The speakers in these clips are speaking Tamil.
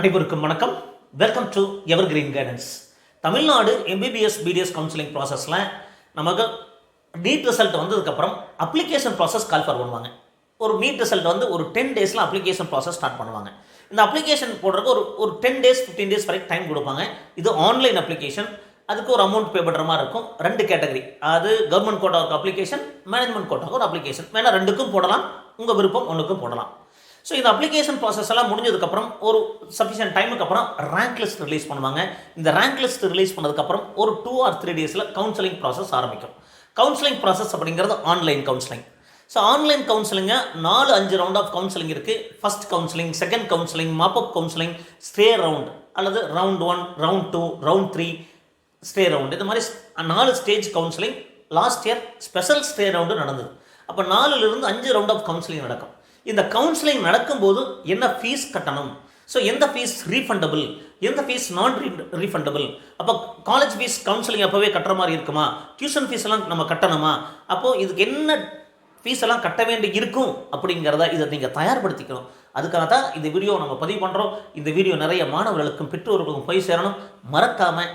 அனைவருக்கும் வணக்கம். Welcome to evergreen guidance Tamil Nadu MBBS BDS counselling ப்ராசஸில் நமக்கு நீட் ரிசல்ட் வந்ததுக்கப்புறம் அப்ளிகேஷன் ப்ராசஸ் கால் ஃபார் பண்ணுவாங்க. ஒரு நீட் ரிசல்ட் வந்து ஒரு டென் டேஸில் அப்ளிகேஷன் ப்ராசஸ் ஸ்டார்ட் பண்ணுவாங்க. இந்த அப்ளிகேஷன் போடுறதுக்கு ஒரு ஒரு டென் டேஸ் ஃபிஃப்டீன் டேஸ் வரைக்கும் டைம் கொடுப்பாங்க. இது ஆன்லைன் அப்ளிகேஷன் அதுக்கு ஒரு அமௌண்ட் பே பண்ணுற மாதிரி இருக்கும். ரெண்டு கேட்டகரி அது கவர்மெண்ட் கோட்டாவுக்கு அப்ளிகேஷன் மேனேஜ்மெண்ட் கோட்டாவுக்கு ஒரு அப்ளிகேஷன் வேணால் ரெண்டுக்கும் போடலாம். உங்கள் விருப்பம் ஒன்றுக்கும் போடலாம். ஸோ இந்த அப்ளிகேஷன் ப்ராசஸ் எல்லாம் முடிஞ்சதுக்கப்புறம் ஒரு சஃபிஷியன்ட் டைமுக்கு அப்புறம் ரேங்க் லிஸ்ட் ரிலீஸ் பண்ணுவாங்க. இந்த ரேங்க் லிஸ்ட் ரிலீஸ் பண்ணதுக்கப்புறம் ஒரு டூ ஆர் த்ரீ டேஸில் கவுன்சிலிங் ப்ராசஸ் ஆரம்பிக்கும். கவுன்சிலிங் ப்ராசஸ் அப்படிங்கிறது ஆன்லைன் கவுன்சிலிங் ஸோ ஆன்லைன் கவுன்சிலிங்க நாலு அஞ்சு ரவுண்ட் ஆஃப் கவுன்சிலிங் இருக்குது first counselling second counselling mop up counselling stray round அல்லது round one round two round three stray round இந்த மாதிரி நாலு stage counselling last year special stray round நடந்தது. அப்போ நாலுலேருந்து அஞ்சு ரவுண்ட் ஆஃப் கவுன்சிலிங் நடக்கும். இந்த கவுன்சிலிங் நடக்கும்போது என்ன ஃபீஸ் கட்டணும்? ஸோ எந்த ஃபீஸ் ரீஃபண்டபிள் எந்த ஃபீஸ் நான் ரீ ரீஃபண்டபிள் அப்போ காலேஜ் ஃபீஸ் கவுன்சிலிங் அப்போவே கட்டுற மாதிரி இருக்குமா? டியூஷன் ஃபீஸ் எல்லாம் நம்ம கட்டணுமா? அப்போது இதுக்கு என்ன ஃபீஸ் எல்லாம் கட்ட வேண்டி இருக்கும் அப்படிங்கிறத இதை நீங்கள் தயார்படுத்திக்கணும். அதுக்காக தான் இந்த வீடியோ நம்ம பதிவு பண்ணுறோம் இந்த வீடியோ நிறைய மாணவர்களுக்கும் பெற்றோர்களுக்கும் போய் சேரணும். மறக்காமல்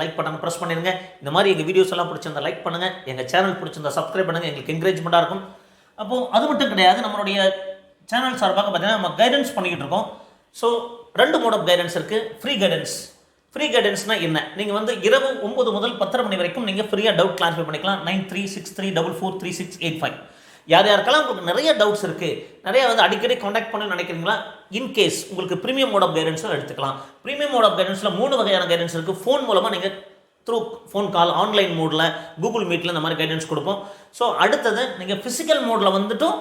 லைக் பட்டன் ப்ரெஸ் பண்ணிடுங்க. இந்த மாதிரி எங்கள் வீடியோஸ் எல்லாம் பிடிச்சிருந்தா லைக் பண்ணுங்கள் எங்கள் சேனல் பிடிச்சிருந்தா சப்ஸ்கிரைப் பண்ணுங்கள் எங்களுக்கு என்கரேஜ்மெண்ட்டாக இருக்கும். அப்போது அது மட்டும் கிடையாது நம்மளுடைய சேனல் சார்பாக பார்த்தீங்கன்னா நம்ம கைடன்ஸ் பண்ணிக்கிட்டு இருக்கோம். ஸோ ரெண்டு மோட் ஆஃப் கைடன்ஸ் இருக்குது ஃப்ரீ கைடன்ஸ் ஃப்ரீ கைடன்ஸ்னால் என்ன? நீங்கள் வந்து இரவு ஒம்பது முதல் பத்தரை மணி வரைக்கும் நீங்கள் ஃப்ரீயாக டவுட் கிளாரிஃபை பண்ணிக்கலாம். Nine three six three double four three six eight five யார் யாருக்கெல்லாம் உங்களுக்கு நிறைய டவுட்ஸ் இருக்குது நிறைய வந்து அடிக்கடி காண்டாக்ட் பண்ண நினைக்கிறீங்களா? இன்கேஸ் உங்களுக்கு ப்ரீமியம் மோட் ஆஃப் கைடன்ஸில் எடுத்துக்கலாம். ப்ரீமியம் மோட் ஆஃப் கைடன்ஸில் மூணு வகையான கைடன்ஸ் இருக்குது ஃபோன் மூலமாக நீங்கள் த்ரூ ஃபோன் கால் ஆன்லைன் மோடில் கூகுள் மீட்டில் இந்த மாதிரி கைடன்ஸ் கொடுப்போம். ஸோ அடுத்தது நீங்கள் ஃபிசிக்கல் மோடில் வந்துட்டும்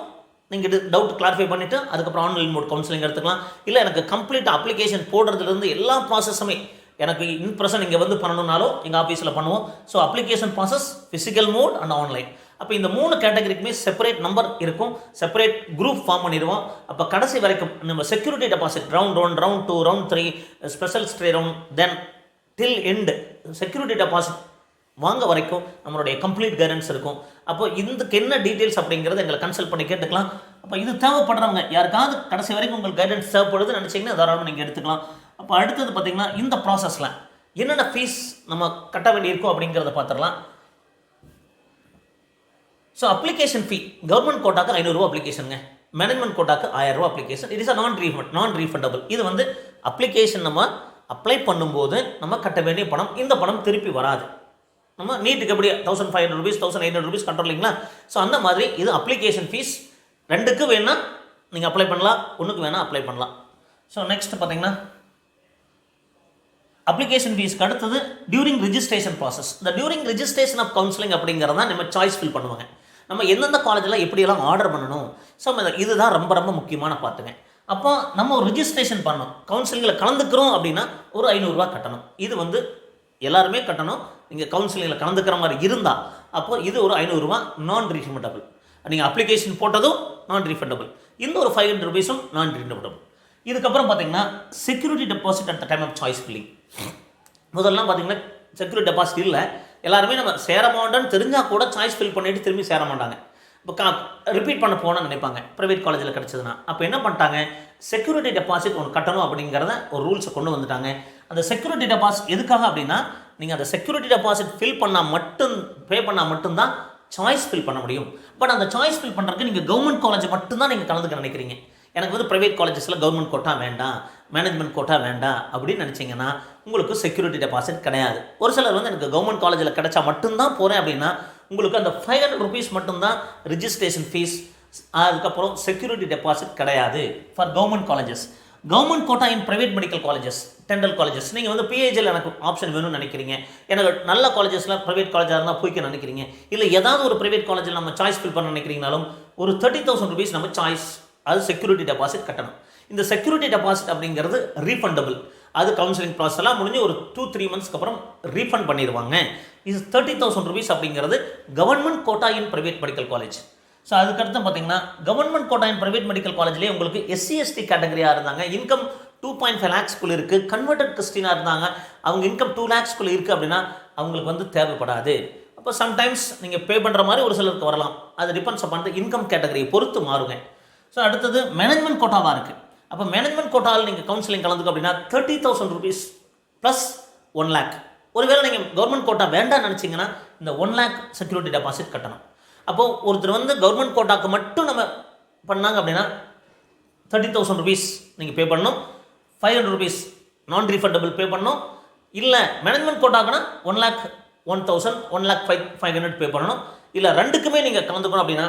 நீங்கள் டவுட் கிளாரிஃபை பண்ணிவிட்டு அதுக்கப்புறம் ஆன்லைன் மோட் கவுன்சிலிங் எடுத்துக்கலாம். இல்லை எனக்கு கம்ப்ளீட் அப்ளிகேஷன் போடுறதுலேருந்து எல்லா ப்ராசஸுமே எனக்கு இன் பர்சன் இங்கே வந்து பண்ணணும்னாலும் எங்கள் ஆஃபீஸில் பண்ணுவோம். So application process physical mode and online அப்போ இந்த மூணு கேட்டகரிக்குமே செப்பரேட் நம்பர் இருக்கும். செப்பரேட் குரூப் ஃபார்ம் பண்ணிடுவோம். அப்போ கடைசி வரைக்கும் நம்ம security deposit round one round two round three special stray round then till end security deposit வாங்க வரைக்கும் நம்மளுடைய கம்ப்ளீட் கைடன்ஸ் இருக்கும். அப்போ இதுக்கு என்ன டீட்டெயில்ஸ் அப்படிங்கிறத எங்களை கன்சல்ட் பண்ணி கேட்டுக்கலாம். அப்போ இது தேவைப்படுறவங்க யாருக்காவது கடைசி வரைக்கும் உங்களுக்கு கைடன்ஸ் தேவைப்படுது நினச்சிங்கன்னா தாராளமாக நீங்கள் எடுத்துக்கலாம். அப்போ அடுத்தது பார்த்தீங்கன்னா இந்த ப்ராசஸில் என்னென்ன ஃபீஸ் நம்ம கட்ட வேண்டியிருக்கோம் அப்படிங்கிறத பார்த்துடலாம். ஸோ அப்ளிகேஷன் ஃபீ கவர்மெண்ட் கோட்டாக்கு ஐநூறுரூவா அப்ளிகேஷனுங்க மேனேஜ்மெண்ட் கோட்டாக்கு ஆயிரம் ரூபா அப்ளிகேஷன் இட் இஸ் அ நான் ரீஃபண்ட் நான் ரீஃபண்டபிள் இது வந்து அப்ளிகேஷன் நம்ம அப்ளை பண்ணும்போது நம்ம கட்ட வேண்டிய பணம் இந்த பணம் திருப்பி வராது. நம்ம நீட்டுக்கு எப்படி thousand five hundred rupees thousand eight hundred rupees கட்டுறீங்களா so அந்த மாதிரி இது அப்ளிகேஷன் ஃபீஸ் ரெண்டுக்கு வேணால் நீங்கள் அப்ளை பண்ணலாம் ஒன்றுக்கு வேணால் அப்ளை பண்ணலாம். ஸோ நெக்ஸ்ட் பார்த்தீங்கன்னா அப்ளிகேஷன் ஃபீஸ்க்கு அடுத்தது டியூரிங் ரிஜிஸ்ட்ரேஷன் ப்ராசஸ் இந்த டியூரிங் ரிஜிஸ்ட்ரேஷன் ஆஃப் கவுன்சிலிங் அப்படிங்கிறத நம்ம சாய்ஸ் ஃபில் பண்ணுவாங்க. நம்ம எந்தெந்த காலேஜில் எப்படியெல்லாம் ஆர்டர் பண்ணணும்? ஸோ இதுதான் ரொம்ப ரொம்ப முக்கியமான பார்ட்டுங்க. அப்போ நம்ம ஒரு ரிஜிஸ்ட்ரேஷன் பண்ணணும். கவுன்சிலிங்கில் கலந்துக்கிறோம் அப்படின்னா ஒரு ஐநூறுரூவா கட்டணும். இது வந்து எல்லாருமே கட்டணும். நீங்கள் கவுன்சிலிங்கில் கலந்துக்கிற மாதிரி இருந்தால் அப்போ இது ஒரு ஐநூறுரூவா நான் ரீஃபண்டபிள் நீங்கள் அப்ளிகேஷன் போட்டதும் நான் ரீஃபண்டபிள் இந்த ஒரு ஃபைவ் ஹண்ட்ரட் ருபீஸும் நான் ரீஃபண்டபிள் இதுக்கப்புறம் பார்த்தீங்கன்னா security deposit at the time of choice filling முதல்லாம் பார்த்தீங்கன்னா செக்யூரிட்டி டெபாசிட் இல்லை. எல்லாருமே நம்ம சேர மாட்டோம்னு தெரிஞ்சால் கூட சாய்ஸ் ஃபில் பண்ணிட்டு திரும்பி சேர மாட்டாங்க ரிப்பீட் பண்ண போகணும்னு நினைப்பாங்க. ப்ரைவேட் காலேஜில் கிடச்சதுன்னா. அப்போ என்ன பண்ணிட்டாங்க? செக்யூரிட்டி டெபாசிட் ஒன்று கட்டணும் அப்படிங்கிறத ஒரு ரூல்ஸை கொண்டு வந்துட்டாங்க. அந்த செக்யூரிட்டி டெபாசிட் எதுக்காக அப்படின்னா நீங்கள் அந்த செக்யூரிட்டி டெபாசிட் ஃபில் பண்ணால் மட்டும் பே பண்ணால் மட்டும்தான் சாய்ஸ் ஃபில் பண்ண முடியும். பட் அந்த சாய்ஸ் ஃபில் பண்ணுறதுக்கு நீங்கள் கவர்மெண்ட் காலேஜ் மட்டும்தான் நீங்கள் கலந்துக்க நினைக்கிறீங்க. எனக்கு வந்து ப்ரைவேட் காலேஜஸில் கவர்மெண்ட் கோட்டா வேண்டாம் மேனேஜ்மெண்ட் கோட்டா வேண்டாம் அப்படின்னு நினச்சிங்கன்னா உங்களுக்கு செக்யூரிட்டி டெபாசிட் கிடையாது. ஒரு சிலர் வந்து எனக்கு கவர்மெண்ட் காலேஜில் கிடைச்சா மட்டும்தான் போகிறேன் அப்படின்னா உங்களுக்கு அந்த ஃபைவ் ஹண்ட்ரட் ருபீஸ் மட்டும்தான் ரிஜிஸ்ட்ரேஷன் ஃபீஸ் அதுக்கப்புறம் செக்யூரிட்டி டெபாசிட் கிடையாது for government colleges government quota in private medical colleges dental colleges நீங்கள் வந்து பிஹெச்சில் எனக்கு ஆப்ஷன் வேணும்னு நினைக்கிறீங்க. எனக்கு நல்ல காலேஜஸில் ப்ரைவேட் காலேஜாக இருந்தால் போய்க்க நினைக்கிறீங்க. இல்லை ஏதாவது ஒரு ப்ரைவேட் காலேஜில் நம்ம சாய்ஸ் ஃபில் பண்ண நினைக்கிறீங்கனாலும் ஒரு தேர்ட்டி தௌசண்ட் ருபீஸ் நம்ம சாய்ஸ் அது செக்யூரிட்டி டெபாசிட் கட்டணும். இந்த செக்யூரிட்டி டெபாசிட் அப்படிங்கிறது ரீஃபண்டபிள் அது கவுன்சிலிங் ப்ராசஸ் எல்லாம் முடிஞ்சு ஒரு டூ த்ரீ மந்த்ஸ்க்கு அப்புறம் ரீஃபண்ட் பண்ணிடுவாங்க. இது தேர்ட்டி தௌசண்ட் ருபீஸ் அப்படிங்கிறது government quota in private medical college so அதுக்கடுத்து பார்த்தீங்கன்னா government quota in private medical காலேஜ்லேயே உங்களுக்கு எஸ்சி எஸ்டி கேட்டகரியாக இருந்தாங்க. இன்கம் டூ பாயிண்ட் ஃபைவ் லேக்ஸ்குள்ளே இருக்குது கன்வெர்டட் கிறிஸ்டினாக இருந்தாங்க. அவங்க இன்கம் டூ லேக்ஸ்குள்ளே இருக்குது அப்படின்னா அவங்களுக்கு வந்து தேவைப்படாது. அப்போ சம்டைம்ஸ் நீங்கள் பே பண்ணுற மாதிரி ஒரு சிலருக்கு வரலாம். அது டிபெண்ட்ஸ் அப்பான் இன்கம் கேட்டகரியை பொறுத்து மாறுங்க. ஸோ அடுத்தது மேனேஜ்மெண்ட் கோட்டாவாக இருக்குது அப்போ மேனேஜ்மெண்ட் கோட்டாவில் நீங்கள் கவுன்சிலிங் கலந்துக்கோ அப்படின்னா thirty thousand rupees plus one lakh ஒருவேளை நீங்கள் கவர்மெண்ட் கோட்டா வேண்டாம் நினச்சிங்கன்னா இந்த ஒன் லேக் செக்யூரிட்டி டெபாசிட் கட்டணும். அப்போது ஒருத்தர் வந்து கவர்மெண்ட் கோட்டாக்கு மட்டும் நம்ம பண்ணாங்க அப்படின்னா தேர்ட்டி தௌசண்ட் ருபீஸ் நீங்கள் பே பண்ணணும். Five hundred rupees non refundable pay பண்ணணும். இல்லை management கோட்டாக்குன்னா one lakh one thousand one lakh five five hundred pay பண்ணணும். இல்லை ரெண்டுக்குமே நீங்கள் கலந்துக்கணும் அப்படின்னா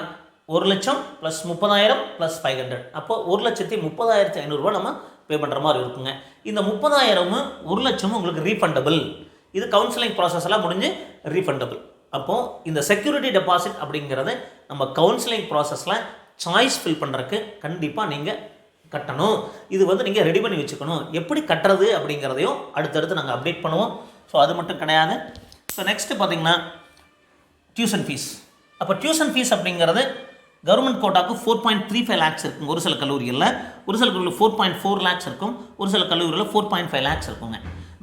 ஒரு லட்சம் ப்ளஸ் முப்பதாயிரம் ப்ளஸ் ஃபைவ் ஹண்ட்ரட் அப்போ ஒரு லட்சத்தி முப்பதாயிரத்தி ஐநூறுரூவா நம்ம பே பண்ணுற மாதிரி இருக்குங்க. இந்த முப்பதாயிரமும் ஒரு லட்சமும் உங்களுக்கு ரீஃபண்டபிள் இது கவுன்சிலிங் ப்ராசஸ் எல்லாம் முடிஞ்சு ரீஃபண்டபிள் அப்போது இந்த செக்யூரிட்டி டெபாசிட் அப்படிங்கிறது நம்ம கவுன்சிலிங் ப்ராசஸில் சாய்ஸ் ஃபில் பண்ணுறதுக்கு கண்டிப்பாக நீங்கள் கட்டணும். இது வந்து நீங்கள் ரெடி பண்ணி வச்சுக்கணும். எப்படி கட்டுறது அப்படிங்கிறதையும் அடுத்தடுத்து நாங்கள் அப்டேட் பண்ணுவோம். ஸோ அது மட்டும் கிடையாது. ஸோ நெக்ஸ்ட்டு பார்த்தீங்கன்னா டியூஷன் ஃபீஸ் அப்போ டியூஷன் ஃபீஸ் அப்படிங்கிறது government கோட்டாக்கு four point three five lakhs இருக்கும். ஒரு சில கல்லூரிகளில் ஒரு சில கல்லூரியில் ஃபோர் பாயிண்ட் ஃபோர் லேக்ஸ் இருக்கும். ஒரு சில கல்லூரியில் ஃபோர் பாயிண்ட் ஃபைவ் லேக்ஸ் இருக்குங்க.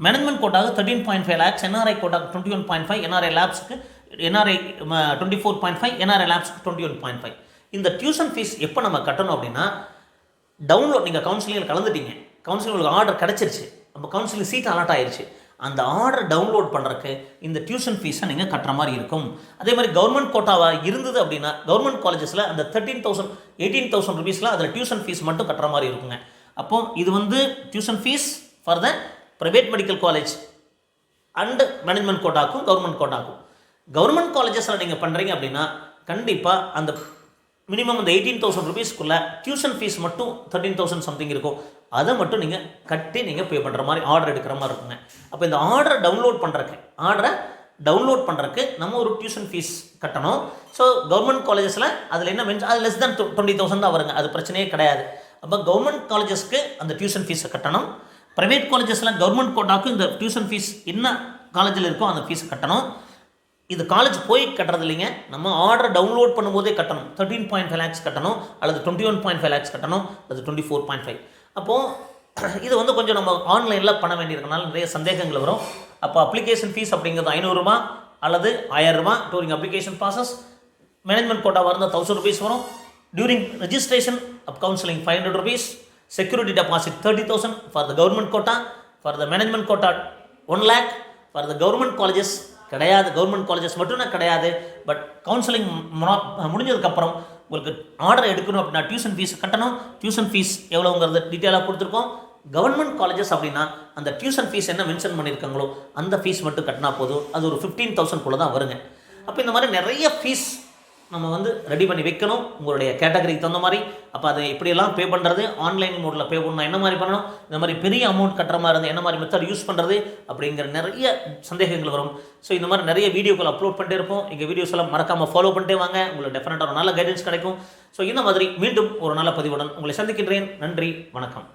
Management கோட்டாக்கு thirteen point five lakhs NRI கோட்டாக்கு twenty one point five NRI லேப்ஸ்க்கு NRI twenty four point five NRI லேப்ஸ்க்கு twenty one point five இந்த டியூஷன் ஃபீஸ் எப்போ நம்ம கட்டணும் அப்படின்னா டவுன்லோட் நீங்கள் கவுன்சிலிங்கில் கலந்துட்டீங்க. கவுன்சிலிங் உங்களுக்கு ஆர்டர் கிடச்சிருச்சு. நம்ம கவுன்சிலிங் சீட் அலாட் ஆயிடுச்சு அந்த ஆர்டர் டவுன்லோட் பண்ணுறக்கு இந்த டியூஷன் ஃபீஸை நீங்கள் கட்டுற மாதிரி இருக்கும். அதே மாதிரி கவர்மெண்ட் கோட்டாவாக இருந்தது அப்படின்னா கவர்மெண்ட் காலேஜஸில் அந்த தேர்ட்டீன் தௌசண்ட் எயிட்டீன் தௌசண்ட் ருபீஸில் அதில் டியூஷன் ஃபீஸ் மட்டும் கட்டுற மாதிரி இருக்குங்க. அப்போ இது வந்து tuition fees for the private medical college and management கோட்டாக்கும் government கோட்டாக்கும் கவர்மெண்ட் காலேஜஸில் நீங்கள் பண்ணுறீங்க அப்படின்னா கண்டிப்பாக அந்த மினிமம் அந்த எயிட்டீன் தௌசண்ட் ருபீஸ்க்குள்ளே டியூஷன் ஃபீஸ் மட்டும் தேர்ட்டீன் தௌசண்ட் சம்திங் இருக்கும். அதை மட்டும் நீங்கள் கட்டி நீங்கள் பே பண்ணுற மாதிரி ஆர்டர் எடுக்கிற மாதிரி இருக்குங்க. அப்போ இந்த ஆர்டரை டவுன்லோட் பண்ணுறக்கு ஆர்டரை டவுன்லோட் பண்ணுறக்கு நம்ம ஒரு டியூஷன் ஃபீஸ் கட்டணும். ஸோ கவர்மெண்ட் காலேஜஸில் அதில் என்ன மென்ஸ் அது லெஸ் தேன் டுவெண்ட்டி தௌசண்ட் தான் வருங்க. அது பிரச்சனையே கிடையாது. அப்போ கவர்மெண்ட் காலேஜஸ்க்கு அந்த டியூஷன் ஃபீஸை கட்டணும். ப்ரைவேட் காலேஜஸில் கவர்மெண்ட் கோட்டாக்கும் இந்த டியூஷன் ஃபீஸ் என்ன காலேஜில் இருக்கோ அந்த ஃபீஸை கட்டணும். இது காலேஜ் போய் கட்டுறது இல்லைங்க நம்ம ஆர்டர் டவுன்லோட் பண்ணும்போதே கட்டணும். தேர்ட்டீன் பாயிண்ட் ஃபைவ் லேக்ஸ் கட்டணும் அல்லது twenty one point five lakhs கட்டணும் அல்லது டுவெண்ட்டி ஃபோர் பாயிண்ட் ஃபைவ் அப்போது இது வந்து கொஞ்சம் நம்ம ஆன்லைனில் பண்ண வேண்டியிருக்கனால நிறைய சந்தேகங்கள் வரும். அப்போ அப்ளிகேஷன் ஃபீஸ் அப்படிங்கிறது ஐநூறுரூபா அல்லது ஆயிரரூபா டூரிங் அப்ளிகேஷன் ப்ராசஸ் மேனேஜ்மெண்ட் கோட்டாவாக இருந்தால் தௌசண்ட் ருபீஸ் வரும். During registration of counselling five hundred rupees security deposit thirty thousand for the government quota for the management quota one lakh for the government colleges கிடையாது. கவர்மெண்ட் காலேஜஸ் மட்டும்தான் கிடையாது. பட் கவுன்சிலிங் முடிஞ்சதுக்கப்புறம் உங்களுக்கு ஆர்டர் எடுக்கணும் அப்படின்னா டியூஷன் ஃபீஸ் கட்டணும். டியூஷன் ஃபீஸ் எவ்வளோங்கிறது டீட்டெயிலாக கொடுத்துருக்கோம். கவர்மெண்ட் காலேஜஸ் அப்படின்னா அந்த டியூஷன் ஃபீஸ் என்ன மென்ஷன் பண்ணியிருக்காங்களோ அந்த ஃபீஸ் மட்டும் கட்டினா போதும். அது ஒரு ஃபிஃப்டீன் தௌசண்ட் குள்ளே தான் வருங்க. அப்போ இந்த மாதிரி நிறைய ஃபீஸ் நம்ம வந்து ரெடி பண்ணி வைக்கணும். உங்களுடைய கேட்டகரிக்கு தகுந்த மாதிரி. அப்போ அதை இப்படியெல்லாம் பே பண்ணுறது ஆன்லைன் மோடில் பே பண்ணணும் என்ன மாதிரி பண்ணணும்? இந்த மாதிரி பெரிய அமௌண்ட் கட்டுற மாதிரி இருந்தால் என்ன மாதிரி மெத்தட் யூஸ் பண்ணுறது அப்படிங்கிற நிறைய சந்தேகங்கள் வரும். ஸோ இந்த மாதிரி நிறைய வீடியோக்கள் அப்லோட் பண்ணிட்டே இருப்போம். எங்கள் வீடியோஸ் எல்லாம் மறக்காமல் ஃபாலோ பண்ணிட்டே வாங்க. உங்களுக்கு டெஃபினட்டாக ஒரு நல்ல கைடன்ஸ் கிடைக்கும். ஸோ இந்த மாதிரி மீண்டும் ஒரு நல்ல பதிவுடன் உங்களை சந்திக்கின்றேன். நன்றி வணக்கம்.